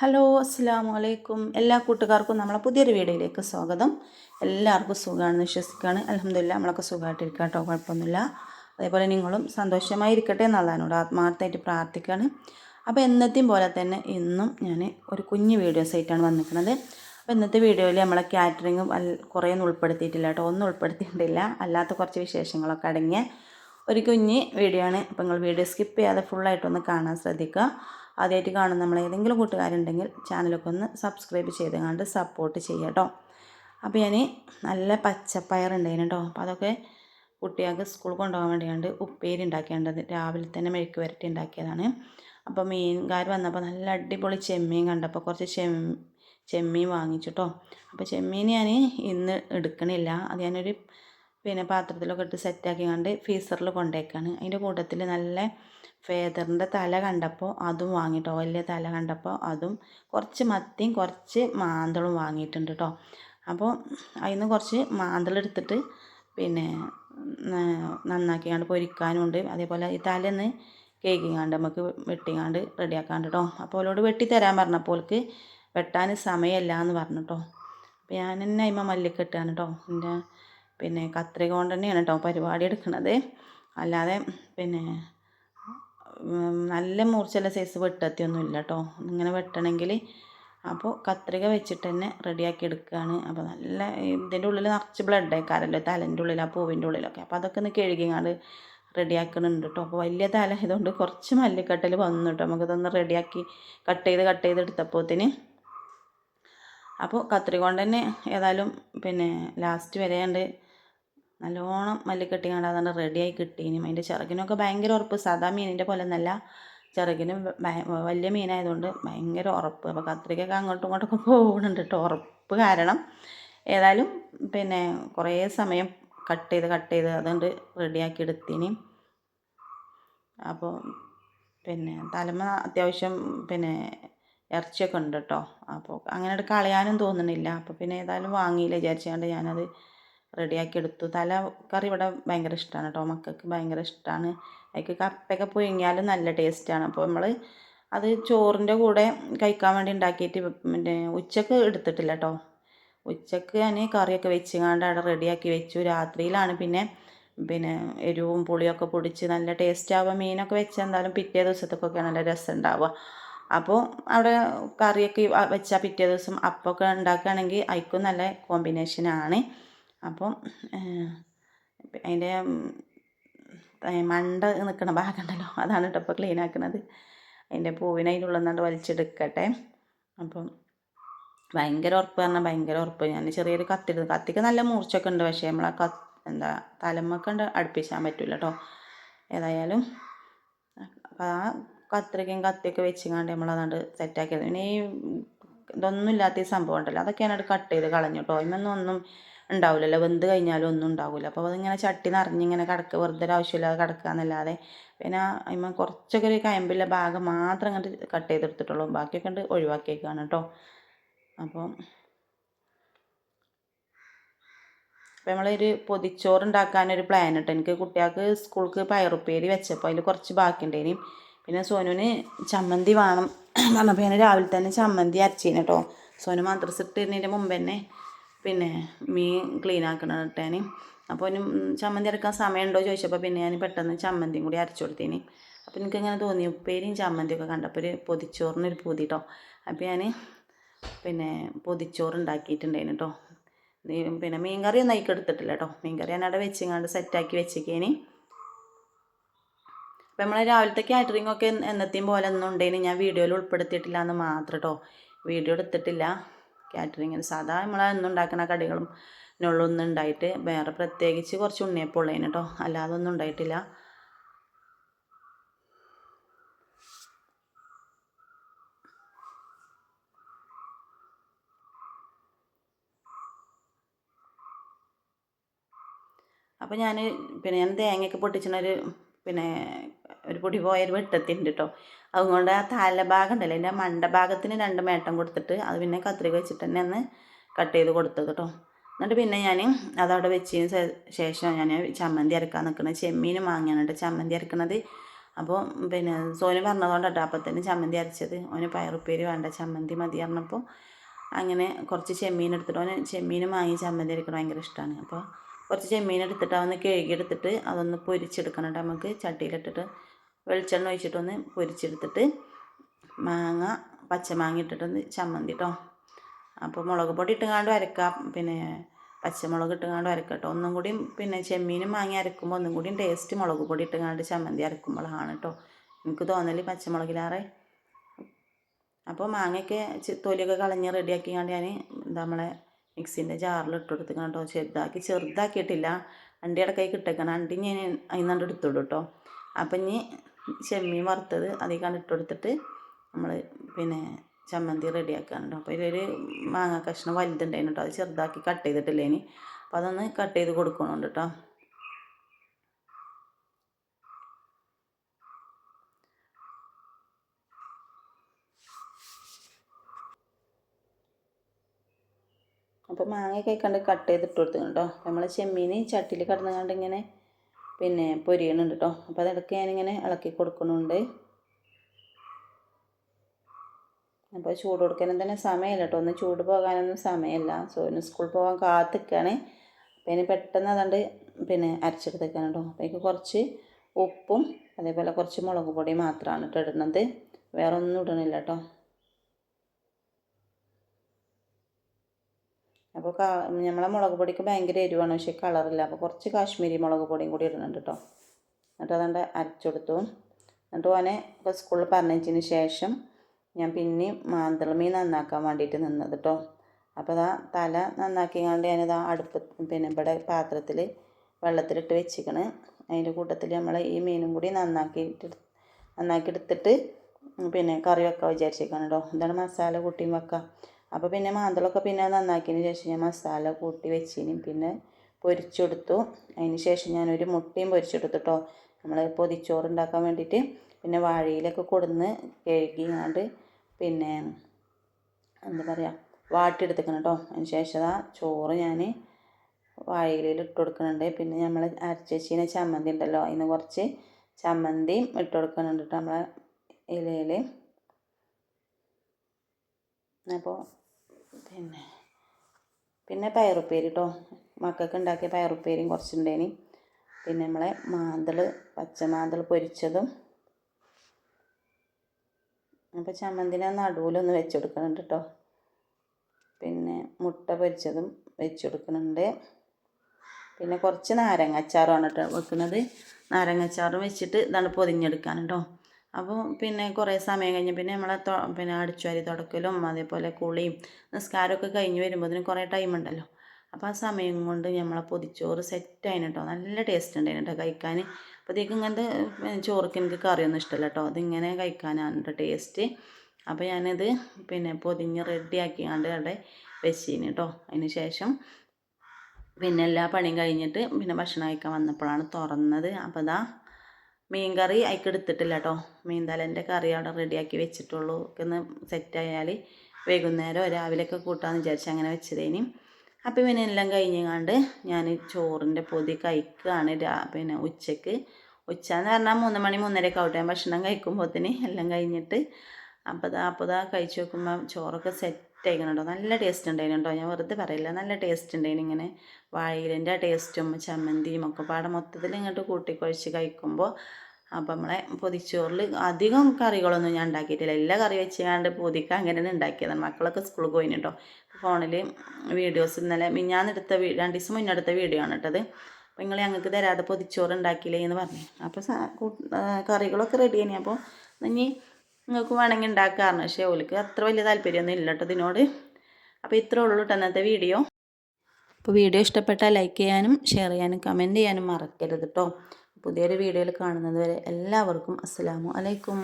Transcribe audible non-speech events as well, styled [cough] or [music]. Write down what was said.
Hello അസ്സാം വലൈക്കും എല്ലാ കൂട്ടുകാർക്കും നമ്മളെ പുതിയൊരു വീഡിയോയിലേക്ക് സ്വാഗതം. എല്ലാവർക്കും സുഖമാണെന്ന് വിശ്വസിക്കുകയാണ്. അലഹമില്ല നമ്മളൊക്കെ സുഖമായിട്ടിരിക്കുക കേട്ടോ കുഴപ്പമൊന്നുമില്ല. അതേപോലെ നിങ്ങളും സന്തോഷമായിരിക്കട്ടെ എന്നുള്ളതിനോട് ആത്മാർത്ഥമായിട്ട് പ്രാർത്ഥിക്കുകയാണ്. അപ്പോൾ എന്നത്തെയും പോലെ തന്നെ ഇന്നും ഞാൻ ഒരു കുഞ്ഞ് വീഡിയോസ് ആയിട്ടാണ് വന്നിരിക്കുന്നത്. അപ്പോൾ ഇന്നത്തെ വീഡിയോയിൽ നമ്മളെ കാറ്ററിങ് കുറേ ഒന്നും ഉൾപ്പെടുത്തിയിട്ടില്ല കേട്ടോ. ഒന്നും ഉൾപ്പെടുത്തിയിട്ടില്ല. അല്ലാത്ത കുറച്ച് വിശേഷങ്ങളൊക്കെ അടങ്ങിയ ഒരു കുഞ്ഞ് വീഡിയോ ആണ്. അപ്പോൾ നിങ്ങൾ വീഡിയോ സ്കിപ്പ് ചെയ്യാതെ ഫുള്ളായിട്ടൊന്ന് കാണാൻ ശ്രദ്ധിക്കുക. ആദ്യമായിട്ട് കാണുന്ന നമ്മൾ ഏതെങ്കിലും കൂട്ടുകാരുണ്ടെങ്കിൽ ചാനലൊക്കെ ഒന്ന് സബ്സ്ക്രൈബ് ചെയ്ത് കണ്ട് സപ്പോർട്ട് കേട്ടോ അപ്പോൾ ഞാൻ നല്ല പച്ചപ്പയറുണ്ടായിരുന്നു കേട്ടോ അപ്പോൾ അതൊക്കെ കുട്ടികൾക്ക് സ്കൂൾ കൊണ്ടുപോകാൻ വേണ്ടിയാണ്ട് ഉപ്പേരി ഉണ്ടാക്കേണ്ടത് രാവിലെ തന്നെ മെഴുക്ക് വരട്ടി ഉണ്ടാക്കിയതാണ്. അപ്പോൾ മീൻകാർ വന്നപ്പോൾ നല്ല അടിപൊളി ചെമ്മീൻ കണ്ടപ്പോൾ കുറച്ച് ചെമ്മീൻ ചെമ്മീൻ വാങ്ങിച്ചിട്ടോ അപ്പോൾ ചെമ്മീൻ ഞാൻ ഇന്ന് എടുക്കണില്ല. അത് ഞാനൊരു പിന്നെ പാത്രത്തിലൊക്കെ ഇട്ട് സെറ്റാക്കി കണ്ട് ഫീസറിൽ കൊണ്ടേക്കാണ്. അതിന്റെ കൂട്ടത്തിൽ നല്ല ഫേദറിന്റെ തല കണ്ടപ്പോൾ അതും വാങ്ങിട്ടോ വലിയ തല കണ്ടപ്പോൾ അതും കുറച്ച് മത്തിയും കുറച്ച് മാന്തളും വാങ്ങിയിട്ടുണ്ട് കേട്ടോ അപ്പോൾ അതിൽ നിന്ന് കുറച്ച് മാന്തളെടുത്തിട്ട് പിന്നെ നന്നാക്കി കണ്ട് പൊരിക്കാനുണ്ട് അതേപോലെ ഈ തലേന്ന് കേക്കിങ്ങാണ്ട് നമുക്ക് വെട്ടിങ്ങാണ്ട് റെഡിയാക്കാണ്ട് കേട്ടോ അപ്പോൾ അവളോട് വെട്ടിത്തരാൻ പറഞ്ഞപ്പോൾ വെട്ടാൻ സമയമില്ല എന്ന് പറഞ്ഞു കേട്ടോ അപ്പോൾ ഞാൻ തന്നെ അതിമ മല്ലിക്കെട്ടാണ് കേട്ടോ എന്റെ പിന്നെ കത്രിക കൊണ്ട് തന്നെയാണ് കേട്ടോ പരിപാടി എടുക്കുന്നത് അല്ലാതെ പിന്നെ നല്ല മൂർച്ചയുള്ള സൈസ് വെട്ടത്തിയൊന്നും ഇല്ല കേട്ടോ ഇങ്ങനെ വെട്ടണമെങ്കിൽ അപ്പോൾ കത്രിക വെച്ചിട്ട് തന്നെ റെഡിയാക്കി എടുക്കുകയാണ് അപ്പോൾ നല്ല ഇതിന്റെ ഉള്ളിൽ നിറച്ച് ബ്ലഡ് ആയിക്കാരല്ലോ തലന്റെ ഉള്ളിൽ ആ പൂവിന്റെ ഉള്ളിലൊക്കെ. അപ്പോൾ അതൊക്കെ ഒന്ന് കഴുകിങ്ങാണ്ട് റെഡിയാക്കണുണ്ട് കേട്ടോ അപ്പോൾ വലിയ തല ആയതുകൊണ്ട് കുറച്ച് മല്ലിക്കട്ടൽ വന്നു കേട്ടോ നമുക്കിതൊന്ന് റെഡിയാക്കി കട്ട് ചെയ്ത് കട്ട് ചെയ്ത് എടുത്തപ്പോത്തിന് അപ്പോൾ കത്രിക കൊണ്ട് തന്നെ ഏതായാലും പിന്നെ ലാസ്റ്റ് വരെയുണ്ട് നല്ലോണം മല്ലിക്കെട്ടി കണ്ട് അതാണ് റെഡിയായി കിട്ടീനും. അതിന്റെ ചിറകിനൊക്കെ ഭയങ്കര ഉറപ്പ്. സാധാ മീനിന്റെ പോലെ ഒന്നല്ല ചിറകിന് വലിയ മീനായതുകൊണ്ട് ഭയങ്കര ഉറപ്പ്. അപ്പോൾ കത്രികയൊക്കെ അങ്ങോട്ടും ഇങ്ങോട്ടൊക്കെ പോകുന്നുണ്ട് കേട്ടോ ഉറപ്പ് കാരണം ഏതായാലും പിന്നെ കുറേ സമയം കട്ട് ചെയ്ത് കട്ട് ചെയ്ത് അതുകൊണ്ട് റെഡിയാക്കി എടുത്തിന്. അപ്പോൾ പിന്നെ തലമ അത്യാവശ്യം പിന്നെ ഇറച്ചിയൊക്കെ ഉണ്ട് കേട്ടോ അപ്പോൾ അങ്ങനെ കളയാനും തോന്നുന്നില്ല. അപ്പോൾ പിന്നെ ഏതായാലും വാങ്ങിയില്ല വിചാരിച്ചുകൊണ്ട് ഞാനത് റെഡിയാക്കി എടുത്തു തല കറി ഇവിടെ ഭയങ്കര ഇഷ്ടമാണ് കേട്ടോ മക്കൾക്ക് ഭയങ്കര ഇഷ്ടമാണ് അതിക്ക് കപ്പയൊക്കെ പുഴുങ്ങിയാലും നല്ല ടേസ്റ്റാണ് അപ്പോൾ നമ്മൾ അത് ചോറിന്റെ കൂടെ കഴിക്കാൻ വേണ്ടി ഉണ്ടാക്കിയിട്ട് പിന്നെ ഉച്ചയ്ക്ക് എടുത്തിട്ടില്ല കേട്ടോ ഉച്ചയ്ക്ക് ഞാൻ കറിയൊക്കെ വെച്ചുകൊണ്ട് അവിടെ റെഡിയാക്കി വെച്ചു. രാത്രിയിലാണ് പിന്നെ പിന്നെ എരിവും പുളിയൊക്കെ പൊടിച്ച് നല്ല ടേസ്റ്റ് ആവുക മീനൊക്കെ വെച്ചാൽ എന്തായാലും പിറ്റേ ദിവസത്തേക്കൊക്കെ നല്ല രസം ഉണ്ടാവുക. അപ്പോൾ അവിടെ കറിയൊക്കെ വെച്ചാൽ പിറ്റേ ദിവസം അപ്പമൊക്കെ ഉണ്ടാക്കുകയാണെങ്കിൽ അതിക്കും നല്ല കോമ്പിനേഷനാണ് അപ്പം അതിന്റെ മണ്ട നിൽക്കുന്ന ഭാഗം ഉണ്ടല്ലോ അതാണ് കേട്ടോ ഇപ്പോൾ ക്ലീൻ ആക്കുന്നത് അതിന്റെ പൂവിനെ അതിന്റെ വലിച്ചെടുക്കട്ടെ. അപ്പം ഭയങ്കര ഉറപ്പ് പറഞ്ഞാൽ ഭയങ്കര ഉറപ്പ്. ഞാൻ ചെറിയൊരു കത്തി കത്തിക്ക് നല്ല മൂർച്ചയൊക്കെ ഉണ്ട്. പക്ഷേ നമ്മളെ ക എന്താ തലമൊക്കെ ഉണ്ട് അടുപ്പിച്ചാൻ പറ്റില്ല കേട്ടോ ഏതായാലും ആ കത്രികയും കത്തിയൊക്കെ വെച്ചിങ്ങാണ്ട് നമ്മളതാണ്ട് സെറ്റാക്കിയത് പിന്നെ ഈ ഇതൊന്നും ഇല്ലാത്ത ഈ സംഭവം ഉണ്ടല്ലോ. അതൊക്കെയാണ് കട്ട് ചെയ്ത് കളഞ്ഞു കേട്ടോ ഇന്നൊന്നും ഉണ്ടാവില്ലല്ലോ വെന്ത് കഴിഞ്ഞാലും ഒന്നും ഉണ്ടാവില്ല അപ്പോൾ അതിങ്ങനെ ചട്ടി നിറഞ്ഞിങ്ങനെ കിടക്കുക വെറുതെ ആവശ്യമില്ലാതെ കിടക്കുക എന്നല്ലാതെ പിന്നെ അതിമ്മ കുറച്ചൊക്കെ ഒരു കയമ്പില്ല ഭാഗം മാത്രം അങ്ങോട്ട് കട്ട് ചെയ്തെടുത്തിട്ടുള്ളൂ ബാക്കിയൊക്കെ ഉണ്ട് ഒഴിവാക്കിയേക്കാണ് കേട്ടോ അപ്പോൾ അപ്പോൾ നമ്മളൊരു പൊതിച്ചോറ് ഉണ്ടാക്കാനൊരു പ്ലാൻ ഇട്ട്. എനിക്ക് കുട്ടികൾക്ക് സ്കൂൾക്ക് പയറുപ്പേരി വെച്ചപ്പോൾ അതിൽ കുറച്ച് ബാക്കിയുണ്ടേനി പിന്നെ സോനുവിന് ചമ്മന്തി വേണം. [clears throat] പറഞ്ഞപ്പോൾ ഞാൻ രാവിലെ തന്നെ ചമ്മന്തി അരച്ചീന് കേട്ടോ സോനു മദ്രസ് ഇട്ടിരുന്നതിന്റെ മുമ്പ് തന്നെ പിന്നെ മീൻ ക്ലീൻ ആക്കണം ഇട്ടേൻ അപ്പോൾ ഇനി ചമ്മന്തി അരക്കാൻ സമയമുണ്ടോ ചോദിച്ചപ്പോൾ പിന്നെ ഞാൻ പെട്ടെന്ന് ചമ്മന്തിയും കൂടി അരച്ചു കൊടുത്തേന്. അപ്പോൾ എനിക്കിങ്ങനെ തോന്നി ഉപ്പേരിയും ചമ്മന്തിയൊക്കെ കണ്ടപ്പോൾ ഒരു പൊതിച്ചോറിനൊരു പൂതി കേട്ടോ അപ്പോൾ ഞാൻ പിന്നെ പൊതിച്ചോറ് ഉണ്ടാക്കിയിട്ടുണ്ടായിരുന്നു കേട്ടോ പിന്നെ മീൻകറി ഒന്നും അതിക്ക് എടുത്തിട്ടില്ല കേട്ടോ മീൻകറി ഞാൻ അവിടെ വെച്ചിങ്ങാണ്ട് സെറ്റാക്കി വെച്ചേക്കേന്. അപ്പോൾ നമ്മൾ രാവിലത്തെ കാറ്ററിംഗ് ഒക്കെ എന്നത്തെയും പോലെ ഒന്നും ഉണ്ടെങ്കിൽ ഞാൻ വീഡിയോയിൽ ഉൾപ്പെടുത്തിയിട്ടില്ല എന്ന് മാത്രം കേട്ടോ വീഡിയോ എടുത്തിട്ടില്ല. കാറ്ററിങ്ങിന് സാധാ നമ്മൾ എന്നും ഉണ്ടാക്കുന്ന കടികളും ഒന്നും ഉണ്ടായിട്ട് വേറെ പ്രത്യേകിച്ച് കുറച്ച് ഉണ്ണിയപ്പുള്ളതിന് കേട്ടോ അല്ലാതെ ഒന്നും ഉണ്ടായിട്ടില്ല. അപ്പോൾ ഞാൻ പിന്നെ ഞാൻ തേങ്ങയൊക്കെ പൊട്ടിച്ചിട്ടൊരു പിന്നെ പോയ പോയൊരു വെട്ടത്തിണ്ട് കേട്ടോ അതുകൊണ്ട് ആ തലഭാഗം ഉണ്ടല്ലോ എന്റെ മണ്ടഭാഗത്തിന് രണ്ട് മേട്ടം കൊടുത്തിട്ട് അത് പിന്നെ കത്രിക വെച്ചിട്ട് തന്നെ ഒന്ന് കട്ട് ചെയ്ത് കൊടുത്തത് കേട്ടോ എന്നിട്ട് പിന്നെ ഞാൻ അതവിടെ വെച്ചതിന് ശേഷം ഞാൻ ചമ്മന്തി അരക്കാൻ നിൽക്കുന്നത് ചെമ്മീനും വാങ്ങിയാണ് കേട്ടോ ചമ്മന്തി അരക്കണത്. അപ്പോൾ പിന്നെ സോനു അപ്പം തന്നെ ചമ്മന്തി അരച്ചത്. ഓന് പയറുപ്പേരി വേണ്ട ചമ്മന്തി മതി പറഞ്ഞപ്പോൾ അങ്ങനെ കുറച്ച് ചെമ്മീൻ എടുത്തിട്ട് ഓന് ചെമ്മീൻ വാങ്ങി ചമ്മന്തി അരക്കണം ഭയങ്കര ഇഷ്ടമാണ് അപ്പോൾ കുറച്ച് ചെമ്മീൻ എടുത്തിട്ട് അതൊന്ന് കഴുകിയെടുത്തിട്ട് അതൊന്ന് പൊരിച്ചെടുക്കണം കേട്ടോ നമുക്ക് ചട്ടിയിലിട്ടിട്ട്. വെളിച്ചെണ്ണ ഒഴിച്ചിട്ടൊന്ന് പൊരിച്ചെടുത്തിട്ട് മാങ്ങ പച്ചമാങ്ങ ഇട്ടിട്ടൊന്ന് ചമ്മന്തി കേട്ടോ അപ്പോൾ മുളക് പൊടി ഇട്ടുകാണ്ട് അരക്കാം പിന്നെ പച്ചമുളക് ഇട്ടുകാണ്ട് കേട്ടോ ഒന്നും കൂടി പിന്നെ ചെമ്മീനും മാങ്ങി അരക്കുമ്പോൾ ഒന്നും കൂടി ടേസ്റ്റ് മുളക് പൊടി ഇട്ടുകാണ്ട് ചമ്മന്തി അരക്കുമ്പോഴാണ് കേട്ടോ എനിക്ക് തോന്നൽ പച്ചമുളകിലാറെ. അപ്പോൾ മാങ്ങയൊക്കെ തൊലിയൊക്കെ കളഞ്ഞ് റെഡിയാക്കിക്കാണ്ട് ഞാൻ നമ്മളെ മിക്സിന്റെ ജാറിൽ ഇട്ട് കൊടുത്ത് കേട്ടോ ചെറുതാക്കി ചെറുതാക്കിയിട്ടില്ല. അണ്ടി ഇടക്കായി കിട്ടേക്കണം അണ്ടി ഞാൻ അതിൽ എടുത്തോളൂ കേട്ടോ അപ്പം ഇനി ചെമ്മീൻ വറുത്തത് അതിൽ കണ്ട് കൊടുത്തിട്ട് നമ്മൾ പിന്നെ ചമ്മന്തി റെഡിയാക്കുകയാണ് കേട്ടോ അപ്പോൾ ഇതിലൊരു മാങ്ങ കഷ്ണം വലുതുണ്ടായിരുന്നു കേട്ടോ. അത് ചെറുതാക്കി കട്ട് ചെയ്തിട്ടില്ലേ ഇനി. അപ്പോൾ അതൊന്ന് കട്ട് ചെയ്ത് കൊടുക്കണുണ്ട് കേട്ടോ. അപ്പോൾ മാങ്ങയൊക്കെ കണ്ട് കട്ട് ചെയ്തിട്ട് കൊടുത്തു കേട്ടോ. നമ്മൾ ചെമ്മീൻ ചട്ടിയിൽ കിടന്നുകൊണ്ട് ഇങ്ങനെ പിന്നെ പൊരിയണുണ്ട് കേട്ടോ അപ്പോൾ അതിടയ്ക്ക് ഞാനിങ്ങനെ ഇളക്കി കൊടുക്കുന്നുണ്ട്. അപ്പോൾ ചൂട് കൊടുക്കാനും തന്നെ സമയമില്ല കേട്ടോ ഒന്ന് ചൂട് പോകാനൊന്നും സമയമില്ല. ഇന്ന് സ്കൂളിൽ പോകാൻ കാത്തിക്കാണ്. അപ്പോൾ ഇനി പെട്ടെന്ന് അതുകൊണ്ട് പിന്നെ അരച്ചെടുത്തേക്കാണ് കേട്ടോ അപ്പോൾ എനിക്ക് കുറച്ച് ഉപ്പും അതേപോലെ കുറച്ച് മുളക് പൊടി മാത്രമാണ് കേട്ടോ ഇടുന്നത്. വേറൊന്നും ഇടണില്ല കേട്ടോ അപ്പോൾ കാ നമ്മളെ മുളക് പൊടിക്ക് ഭയങ്കര എരിവാണ് പക്ഷേ കളറില്ല. അപ്പോൾ കുറച്ച് കാശ്മീരി മുളക് പൊടിയും കൂടി ഇടുന്നുണ്ട് കേട്ടോ എന്നിട്ട് അതുകൊണ്ട് അരച്ചെടുത്തു. എന്നിട്ട് ഓനെ ഇപ്പോൾ സ്കൂളിൽ പറഞ്ഞതിന് ശേഷം ഞാൻ പിന്നെയും മാന്തളമീൻ നന്നാക്കാൻ വേണ്ടിയിട്ട് നിന്നത് കേട്ടോ അപ്പോൾ അതാ തല നന്നാക്കിയാണ്ട് ഞാനിതാ അടുപ്പ് പിന്നെ ഇവിടെ പാത്രത്തിൽ വെള്ളത്തിലിട്ട് വെച്ചിക്കണ്. അതിന്റെ കൂട്ടത്തിൽ നമ്മൾ ഈ മീനും കൂടി നന്നാക്കിയിട്ട് നന്നാക്കി എടുത്തിട്ട് പിന്നെ കറി വെക്കാൻ വിചാരിച്ചേക്കാണ് കേട്ടോ എന്താണ് മസാല കൂട്ടിയും വെക്കാം. അപ്പോൾ പിന്നെ മാന്തളൊക്കെ പിന്നെ നന്നാക്കിയതിന് ശേഷം ഞാൻ മസാല കൂട്ടി വെച്ചിന്. പിന്നെ പൊരിച്ചെടുത്തു. അതിന് ശേഷം ഞാനൊരു മുട്ടയും പൊരിച്ചെടുത്തു കേട്ടോ നമ്മൾ പൊതിച്ചോറ് ഉണ്ടാക്കാൻ വേണ്ടിയിട്ട് പിന്നെ വാഴയിലൊക്കെ കൊടുന്ന് കഴുകിയാണ്ട് പിന്നെ എന്താ പറയുക വാട്ടിയെടുത്തേക്കണം കേട്ടോ അതിന് ശേഷം ആ ചോറ് ഞാൻ വാഴയിലയിൽ ഇട്ട് കൊടുക്കുന്നുണ്ട് പിന്നെ നമ്മൾ അരച്ചേച്ചീന ചമ്മന്തി ഉണ്ടല്ലോ അതിന് കുറച്ച് ചമ്മന്തിയും ഇട്ട് കൊടുക്കുന്നുണ്ട് കേട്ടോ നമ്മളെ ഇലയിൽ അപ്പോൾ പിന്നെ പിന്നെ പയറുപ്പേരി കേട്ടോ മക്കൾക്ക് ഉണ്ടാക്കിയ പയറുപ്പേരിയും കുറച്ചുണ്ടേനി. പിന്നെ നമ്മളെ മാന്തൾ പച്ചമാന്തൾ പൊരിച്ചതും. അപ്പോൾ ചമ്മന്തിനെ നടുവിലൊന്ന് വെച്ചെടുക്കുന്നുണ്ട് കേട്ടോ പിന്നെ മുട്ട പൊരിച്ചതും വെച്ചെടുക്കുന്നുണ്ട് പിന്നെ കുറച്ച് നാരങ്ങ അച്ചാറാണ് കേട്ടോ വെക്കുന്നത് നാരങ്ങ അച്ചാറും വെച്ചിട്ട് ഇതാണ് പൊതിഞ്ഞെടുക്കാൻ കേട്ടോ അപ്പോൾ പിന്നെ കുറേ സമയം കഴിഞ്ഞ് പിന്നെ നമ്മളെ പിന്നെ അടിച്ചുവാരി തുടക്കലും അതേപോലെ കുളിയും നിസ്കാരമൊക്കെ കഴിഞ്ഞ് വരുമ്പോഴത്തേനും കുറേ ടൈം ഉണ്ടല്ലോ. അപ്പോൾ ആ സമയം കൊണ്ട് നമ്മളെ പൊതിച്ചോറ് സെറ്റ് ആയിന് കേട്ടോ നല്ല ടേസ്റ്റ് ഉണ്ടായിരുന്നു കേട്ടോ കഴിക്കാൻ അപ്പോഴത്തേക്ക് ഇങ്ങനത്തെ ചോറൊക്കെ എനിക്ക് കറിയൊന്നും ഇഷ്ടമല്ല കേട്ടോ അതിങ്ങനെ കഴിക്കാനാണ് ടേസ്റ്റ് അപ്പോൾ ഞാനിത് പിന്നെ പൊതിഞ്ഞ് റെഡിയാക്കിയാണ്ട് അവിടെ വെച്ചിന് കേട്ടോ അതിന് ശേഷം പിന്നെ എല്ലാ പണിയും കഴിഞ്ഞിട്ട് പിന്നെ ഭക്ഷണം കഴിക്കാൻ വന്നപ്പോഴാണ് തുറന്നത്. അപ്പോൾ ഇതാ മീൻ കറി അതിക്ക് എടുത്തിട്ടില്ല കേട്ടോ മീൻ തലേന്റെ കറി അവിടെ റെഡിയാക്കി വെച്ചിട്ടുള്ളൂ. ഒന്ന് സെറ്റായാൽ വൈകുന്നേരം രാവിലെയൊക്കെ കൂട്ടാമെന്ന് വിചാരിച്ച് അങ്ങനെ വെച്ചതേനി. അപ്പം പിന്നെ എല്ലാം കഴിഞ്ഞാണ്ട് ഞാൻ ചോറിന്റെ പൊതി കഴിക്കുകയാണ് രാ പിന്നെ ഉച്ചയ്ക്ക്. ഉച്ച എന്ന് പറഞ്ഞാൽ മൂന്ന് മണി മൂന്നരയൊക്കെ ആവട്ടെ. ഭക്ഷണം കഴിക്കുമ്പോഴത്തേന് എല്ലാം കഴിഞ്ഞിട്ട് അപ്പോൾ ദാ അപ്പോൾ ദാ കഴിച്ച് നോക്കുമ്പോൾ ചോറൊക്കെ സെറ്റ് ആയിക്കണം കേട്ടോ നല്ല ടേസ്റ്റ് ഉണ്ടായിരുന്നു കേട്ടോ ഞാൻ വെറുതെ പറയില്ല. നല്ല ടേസ്റ്റ് ഉണ്ടായിരുന്നു ഇങ്ങനെ. വാഴയിലിന്റെ ടേസ്റ്റും ചമ്മന്തിയും ഒക്കെ പാടെ മൊത്തത്തിൽ ഇങ്ങോട്ട് കൂട്ടിക്കുഴച്ച് കഴിക്കുമ്പോൾ അപ്പം നമ്മളെ പൊതിച്ചോറിൽ അധികം കറികളൊന്നും ഞാൻ ഉണ്ടാക്കിയിട്ടില്ല. എല്ലാ കറി വെച്ചുകൊണ്ട് പൊതിക്ക അങ്ങനെ ഉണ്ടാക്കിയതാണ് മക്കളൊക്കെ സ്കൂളിൽ പോയിന് കേട്ടോ ഫോണിൽ വീഡിയോസ് ഇന്നലെ മിഞ്ഞാന്നെടുത്ത രണ്ട് ദിവസം മുന്നേ എടുത്ത വീഡിയോ ആണ് കേട്ടത്. അപ്പോൾ നിങ്ങൾ ഞങ്ങൾക്ക് തരാതെ പൊതിച്ചോറ് ഉണ്ടാക്കിയില്ലേ എന്ന് പറഞ്ഞു അപ്പോൾ കറികളൊക്കെ റെഡി തന്നെ അപ്പോൾ ഇനി നിങ്ങൾക്ക് വേണമെങ്കിൽ ഉണ്ടാക്കാറുണ്ട് പക്ഷേ ഓലിക്ക് അത്ര വലിയ താല്പര്യമൊന്നും ഇല്ല കേട്ടോ ഇതിനോട്. അപ്പോൾ ഇത്രേ ഉള്ളൂ കേട്ടോ അന്നത്തെ വീഡിയോ. അപ്പോൾ വീഡിയോ ഇഷ്ടപ്പെട്ടാൽ ലൈക്ക് ചെയ്യാനും ഷെയർ ചെയ്യാനും കമന്റ് ചെയ്യാനും മറക്കരുത് കേട്ടോ പുതിയൊരു വീഡിയോയിൽ കാണുന്നത് വരെ എല്ലാവർക്കും അസ്സലാമു അലൈക്കും.